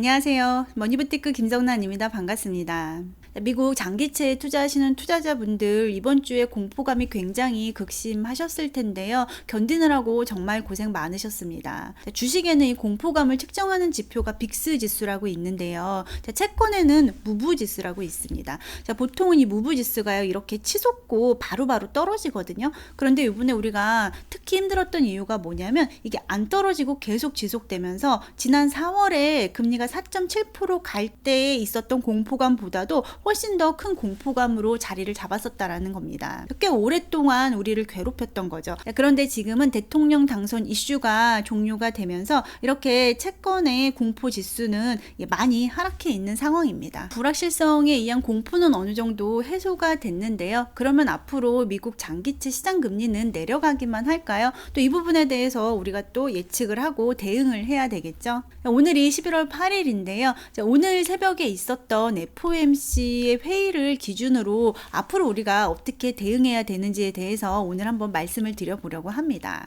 안녕하세요. 머니부티크 김정란입니다. 반갑습니다. 미국 장기채에 투자하시는 투자자분들 이번 주에 공포감이 굉장히 극심하셨을 텐데요. 견디느라고 정말 고생 많으셨습니다. 주식에는 이 공포감을 측정하는 지표가 빅스 지수라고 있는데요. 자, 채권에는 무브 지수라고 있습니다. 자, 보통은 이 무브 지수가요 이렇게 치솟고 바로 바로 떨어지거든요. 그런데 이번에 우리가 특히 힘들었던 이유가 뭐냐면 이게 안 떨어지고 계속 지속되면서 지난 4월에 금리가 4.7%갈 때에 있었던 공포감보다도 훨씬 더 큰 공포감으로 자리를 잡았었다라는 겁니다. 꽤 오랫동안 우리를 괴롭혔던 거죠. 그런데 지금은 대통령 당선 이슈가 종료가 되면서 이렇게 채권의 공포 지수는 많이 하락해 있는 상황입니다. 불확실성에 의한 공포는 어느 정도 해소가 됐는데요. 그러면 앞으로 미국 장기채 시장 금리는 내려가기만 할까요? 또 이 부분에 대해서 우리가 또 예측을 하고 대응을 해야 되겠죠. 오늘이 11월 8일인데요. 오늘 새벽에 있었던 FOMC 의 회의를 기준으로 앞으로 우리가 어떻게 대응해야 되는지에 대해서 오늘 한번 말씀을 드려보려고 합니다.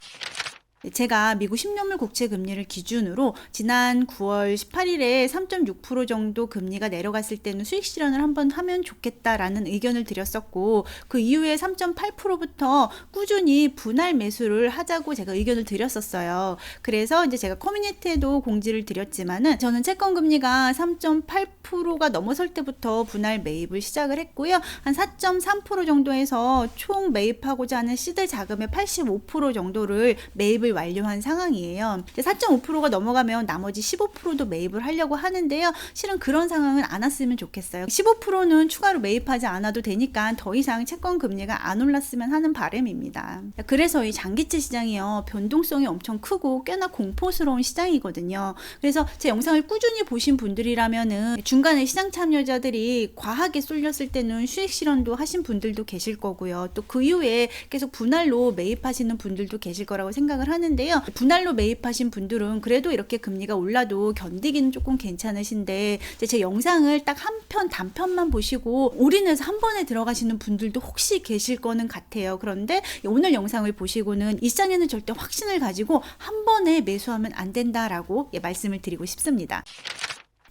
제가 미국 10년물 국채 금리를 기준으로 지난 9월 18일에 3.6% 정도 금리가 내려갔을 때는 수익 실현을 한번 하면 좋겠다라는 의견을 드렸었고 그 이후에 3.8%부터 꾸준히 분할 매수를 하자고 제가 의견을 드렸었어요. 그래서 이제 제가 커뮤니티에도 공지를 드렸지만은 저는 채권 금리가 3.8%가 넘어설 때부터 분할 매입을 시작을 했고요. 한 4.3% 정도에서 총 매입하고자 하는 시드 자금의 85% 정도를 매입을 완료한 상황이에요. 4.5%가 넘어가면 나머지 15%도 매입을 하려고 하는데요. 실은 그런 상황은 안 왔으면 좋겠어요. 15%는 추가로 매입하지 않아도 되니까 더 이상 채권 금리가 안 올랐으면 하는 바람입니다. 그래서 이 장기채 시장이요. 변동성이 엄청 크고 꽤나 공포스러운 시장이거든요. 그래서 제 영상을 꾸준히 보신 분들이라면은 중간에 시장 참여자들이 과하게 쏠렸을 때는 수익 실현도 하신 분들도 계실 거고요. 또 그 이후에 계속 분할로 매입하시는 분들도 계실 거라고 생각을 하는 하는데요. 분할로 매입하신 분들은 그래도 이렇게 금리가 올라도 견디기는 조금 괜찮으신데 제 영상을 딱 한 편 단편만 보시고 올인해서 한 번에 들어가시는 분들도 혹시 계실 거는 같아요. 그런데 오늘 영상을 보시고는 이 시장에는 절대 확신을 가지고 한 번에 매수하면 안 된다라고 예, 말씀을 드리고 싶습니다.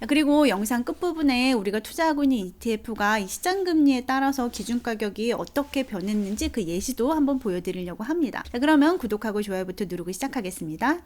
그리고 영상 끝부분에 우리가 투자하고 있는 ETF가 이 시장 금리에 따라서 기준 가격이 어떻게 변했는지 그 예시도 한번 보여드리려고 합니다. 자, 그러면 구독하고 좋아요부터 누르고 시작하겠습니다.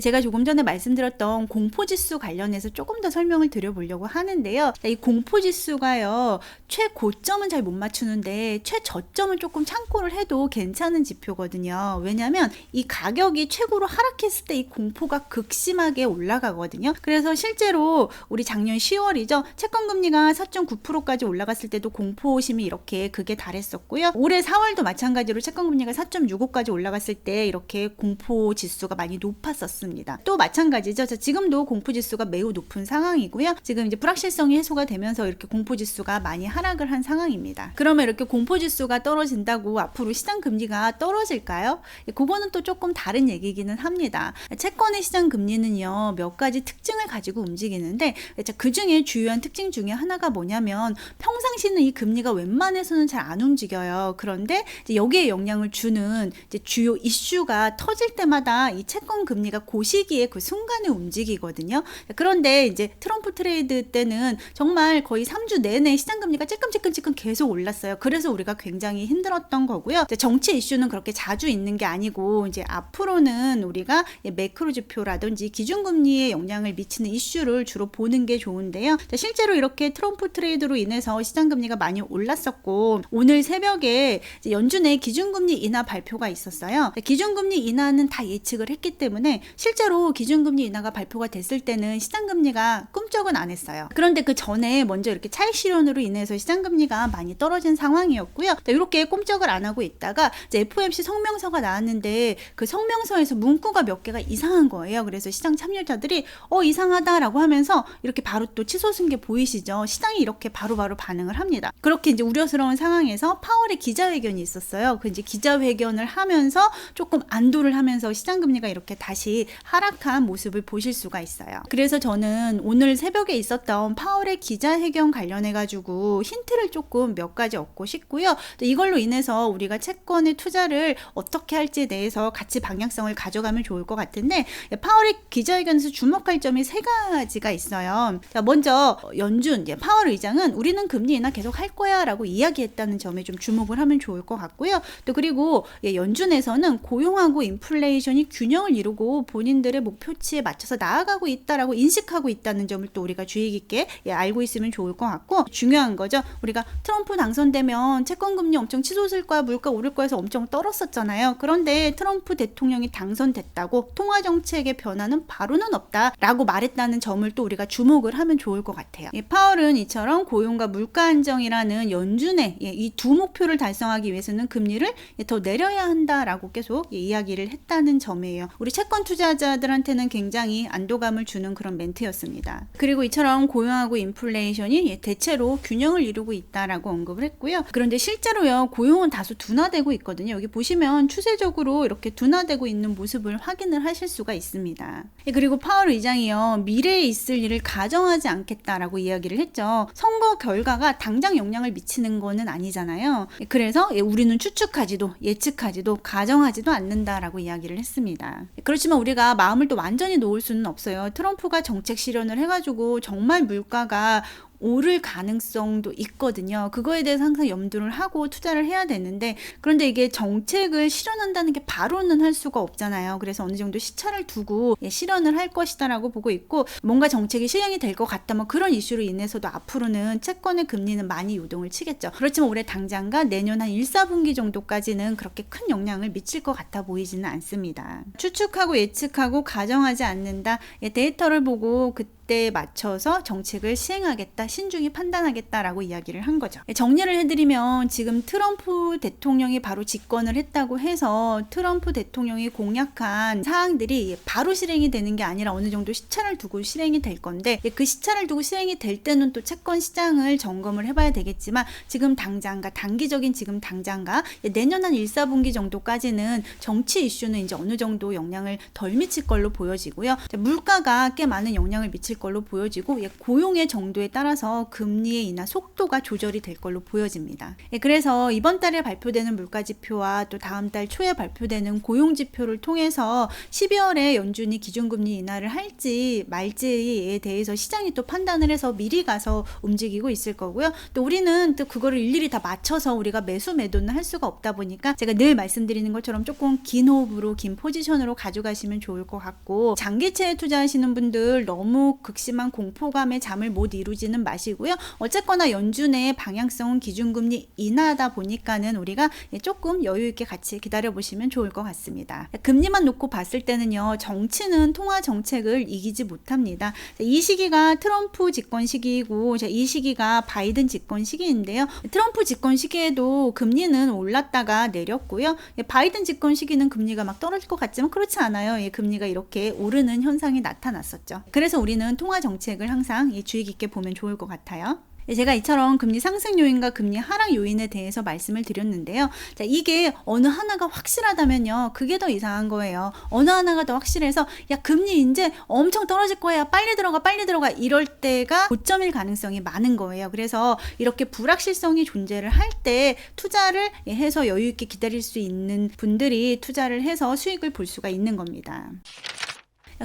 제가 조금 전에 말씀드렸던 공포지수 관련해서 조금 더 설명을 드려보려고 하는데요. 이 공포지수가요, 최고점은 잘 못 맞추는데 최저점을 조금 참고를 해도 괜찮은 지표거든요. 왜냐하면 이 가격이 최고로 하락했을 때 이 공포가 극심하게 올라가거든요. 그래서 실제로 우리 작년 10월이죠. 채권금리가 4.9%까지 올라갔을 때도 공포심이 이렇게 극에 달했었고요. 올해 4월도 마찬가지로 채권금리가 4.65까지 올라갔을 때 이렇게 공포 지수가 많이 높았었습니다. 있습니다. 또 마찬가지죠. 지금도 공포 지수가 매우 높은 상황이고요. 지금 이제 불확실성이 해소가 되면서 이렇게 공포 지수가 많이 하락을 한 상황입니다. 그러면 이렇게 공포 지수가 떨어진다고 앞으로 시장 금리가 떨어질까요? 예, 그거는 또 조금 다른 얘기기는 합니다. 채권의 시장 금리는요 몇 가지 특징을 가지고 움직이는데 그 중에 주요한 특징 중에 하나가 뭐냐면 평상시는 이 금리가 웬만해서는 잘 안 움직여요. 그런데 여기에 영향을 주는 주요 이슈가 터질 때마다 이 채권 금리가 고 시기에 그 순간에 움직이거든요. 그런데 이제 트럼프 트레이드 때는 정말 거의 3주 내내 시장 금리가 찔끔찔끔찔끔 계속 올랐어요. 그래서 우리가 굉장히 힘들었던 거고요. 정치 이슈는 그렇게 자주 있는 게 아니고 이제 앞으로는 우리가 매크로 지표라든지 기준금리에 영향을 미치는 이슈를 주로 보는 게 좋은데요. 실제로 이렇게 트럼프 트레이드로 인해서 시장 금리가 많이 올랐었고 오늘 새벽에 연준의 기준금리 인하 발표가 있었어요. 기준금리 인하는 다 예측을 했기 때문에 실제로 기준금리 인하가 발표가 됐을 때는 시장금리가 꿈쩍은 안 했어요. 그런데 그 전에 먼저 이렇게 차익 실현으로 인해서 시장금리가 많이 떨어진 상황이었고요. 이렇게 꼼짝을 안 하고 있다가 이제 FOMC 성명서가 나왔는데 그 성명서에서 문구가 몇 개가 이상한 거예요. 그래서 시장 참여자들이 어 이상하다라고 하면서 이렇게 바로 또 치솟은 게 보이시죠? 시장이 이렇게 바로바로 바로 반응을 합니다. 그렇게 이제 우려스러운 상황에서 파월의 기자회견이 있었어요. 그 이제 기자회견을 하면서 조금 안도를 하면서 시장 금리가 이렇게 다시 하락한 모습을 보실 수가 있어요. 그래서 저는 오늘 새벽에 있었던 파월의 기자회견 관련해 가지고 힌트를 조금 몇 가지 얻고 싶고요. 또 이걸로 인해서 우리가 채권의 투자를 어떻게 할지에 대해서 같이 방향성을 가져가면 좋을 것 같은데 파월의 기자회견에서 주목할 점이 세 가지가 있어요. 자, 먼저 연준 이제 파월 의장은 우리는 금리 인하 계속 할 거야라고 이야기했다는 점에 좀 주목을 하면 좋을 것 같고요. 또 그리고 예, 연준에서는 고용하고 인플레이션이 균형을 이루고 본인들의 목표치에 맞춰서 나아가고 있다라고 인식하고 있다는 점을 또 우리가 주의 깊게 예, 알고 있으면 좋을 것 같고 중요한 거죠. 우리가 트럼프 당선되면 채권 금리 엄청 치솟을 거야, 물가 오를 거야 해서 엄청 떨었었잖아요. 그런데 트럼프 대통령이 당선됐다고 통화 정책의 변화는 바로는 없다라고 말했다는 점을 또 우리가 주목을 하면 좋을 것 같아요. 예, 파월은 이처럼 고용과 물가 안정이라는 연준의 예, 이두 목표를 달성하기 위해서는 금리를 예, 더 내려야 한다라고 계속 예, 이야기를 했다는 점이에요. 우리 채권 투자 자들한테는 굉장히 안도감을 주는 그런 멘트였습니다. 그리고 이처럼 고용하고 인플레이션이 예, 대체로 균형을 이루고 있다라고 언급을 했고요. 그런데 실제로요 고용은 다소 둔화되고 있거든요. 여기 보시면 추세적으로 이렇게 둔화되고 있는 모습을 확인을 하실 수가 있습니다. 예, 그리고 파월 의장이요 미래에 있을 일을 가정하지 않겠다라고 이야기를 했죠. 선거 결과가 당장 영향을 미치는 거는 아니잖아요. 예, 그래서 예, 우리는 추측하지도 예측하지도 가정하지도 않는다라고 이야기를 했습니다. 예, 그렇지만 우리가 마음을 또 완전히 놓을 수는 없어요. 트럼프가 정책 실현을 해가지고 정말 물가가 오를 가능성도 있거든요. 그거에 대해서 항상 염두를 하고 투자를 해야 되는데 그런데 이게 정책을 실현한다는 게 바로는 할 수가 없잖아요. 그래서 어느 정도 시차를 두고 예, 실현을 할 것이다라고 보고 있고 뭔가 정책이 시행이 될 것 같다면 그런 이슈로 인해서도 앞으로는 채권의 금리는 많이 요동을 치겠죠. 그렇지만 올해 당장과 내년 한 1, 4분기 정도까지는 그렇게 큰 영향을 미칠 것 같아 보이지는 않습니다. 추측하고 예측하고 가정하지 않는다. 예, 데이터를 보고 그때 에 맞춰서 정책을 시행하겠다, 신중히 판단하겠다라고 이야기를 한 거죠. 정리를 해드리면 지금 트럼프 대통령이 바로 집권을 했다고 해서 트럼프 대통령이 공약한 사항들이 바로 실행이 되는 게 아니라 어느 정도 시차를 두고 실행이 될 건데 그 시차를 두고 실행이 될 때는 또 채권 시장을 점검을 해봐야 되겠지만 지금 당장과 단기적인 지금 당장과 내년 한 1, 4분기 정도까지는 정치 이슈는 이제 어느 정도 영향을 덜 미칠 걸로 보여지고요. 물가가 꽤 많은 영향을 미칠 걸로 보여지고 예, 고용의 정도에 따라서 금리의 인하 속도가 조절이 될 걸로 보여집니다. 예, 그래서 이번 달에 발표되는 물가 지표와 또 다음 달 초에 발표되는 고용 지표를 통해서 12월에 연준이 기준금리 인하를 할지 말지에 대해서 시장이 또 판단을 해서 미리 가서 움직이고 있을 거고요. 또 우리는 또 그거를 일일이 다 맞춰서 우리가 매수 매도는 할 수가 없다 보니까 제가 늘 말씀드리는 것처럼 조금 긴 호흡으로 긴 포지션으로 가져가시면 좋을 것 같고 장기채에 투자하시는 분들 너무 극심한 공포감에 잠을 못 이루지는 마시고요. 어쨌거나 연준 의 방향성은 기준금리 인하다 보니까는 우리가 조금 여유 있게 같이 기다려 보시면 좋을 것 같습니다. 금리만 놓고 봤을 때는요. 정치는 통화 정책을 이기지 못합니다. 이 시기가 트럼프 집권 시기이고 이 시기가 바이든 집권 시기인데요. 트럼프 집권 시기에도 금리는 올랐다가 내렸고요. 바이든 집권 시기는 금리가 막 떨어질 것 같지만 그렇지 않아요. 예, 금리가 이렇게 오르는 현상이 나타났었죠. 그래서 우리는 통화 정책을 항상 주의 깊게 보면 좋을 것 같아요. 예, 제가 이처럼 금리 상승 요인과 금리 하락 요인에 대해서 말씀을 드렸는데요. 자, 이게 어느 하나가 확실하다면요. 그게 더 이상한 거예요. 어느 하나가 더 확실해서 야, 금리 이제 엄청 떨어질 거야. 빨리 들어가, 빨리 들어가. 이럴 때가 고점일 가능성이 많은 거예요. 그래서 이렇게 불확실성이 존재를 할 때 투자를 해서 여유 있게 기다릴 수 있는 분들이 투자를 해서 수익을 볼 수가 있는 겁니다.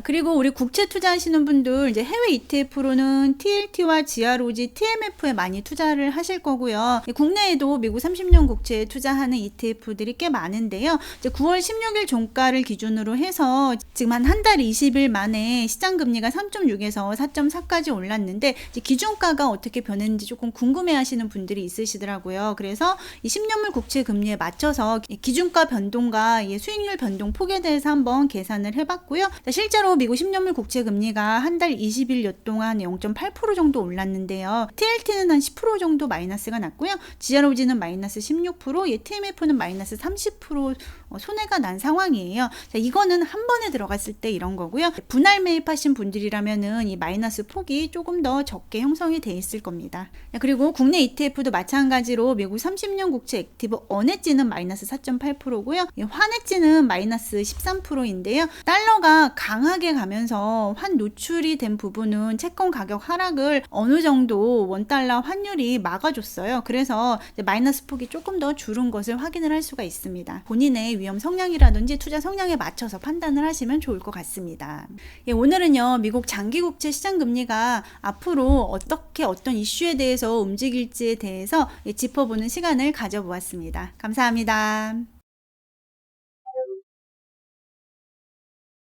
그리고 우리 국채 투자하시는 분들 이제 해외 ETF로는 TLT와 GROG, TMF에 많이 투자를 하실 거고요. 국내에도 미국 30년 국채에 투자하는 ETF들이 꽤 많은데요. 이제 9월 16일 종가를 기준으로 해서 지금 한 한 달 20일 만에 시장 금리가 3.6에서 4.4까지 올랐는데 기준가가 어떻게 변했는지 조금 궁금해 하시는 분들이 있으시더라고요. 그래서 이 10년물 국채 금리에 맞춰서 기준가 변동과 수익률 변동 폭에 대해서 한번 계산을 해 봤고요. 실제 실제로 미국 10년물 국채 금리가 한 달 20일 여 동안 0.8% 정도 올랐는데요. TLT는 한 10% 정도 마이너스가 났고요. GROG는 마이너스 16%, 예, TMF는 마이너스 30% 어, 손해가 난 상황이에요. 자, 이거는 한 번에 들어갔을 때 이런 거고요. 분할 매입하신 분들이라면은 이 마이너스 폭이 조금 더 적게 형성이 돼 있을 겁니다. 자, 그리고 국내 ETF도 마찬가지로 미국 30년 국채 액티브 언해지는 마이너스 4.8%고요. 환해지는 마이너스 13%인데요. 달러가 강 하게 가면서 환 노출이 된 부분은 채권 가격 하락을 어느 정도 원달러 환율이 막아줬어요. 그래서 마이너스 폭이 조금 더 줄은 것을 확인을 할 수가 있습니다. 본인의 위험 성향이라든지 투자 성향에 맞춰서 판단을 하시면 좋을 것 같습니다. 예, 오늘은요, 미국 장기 국채 시장 금리가 앞으로 어떻게 어떤 이슈에 대해서 움직일지에 대해서 예, 짚어보는 시간을 가져보았습니다. 감사합니다.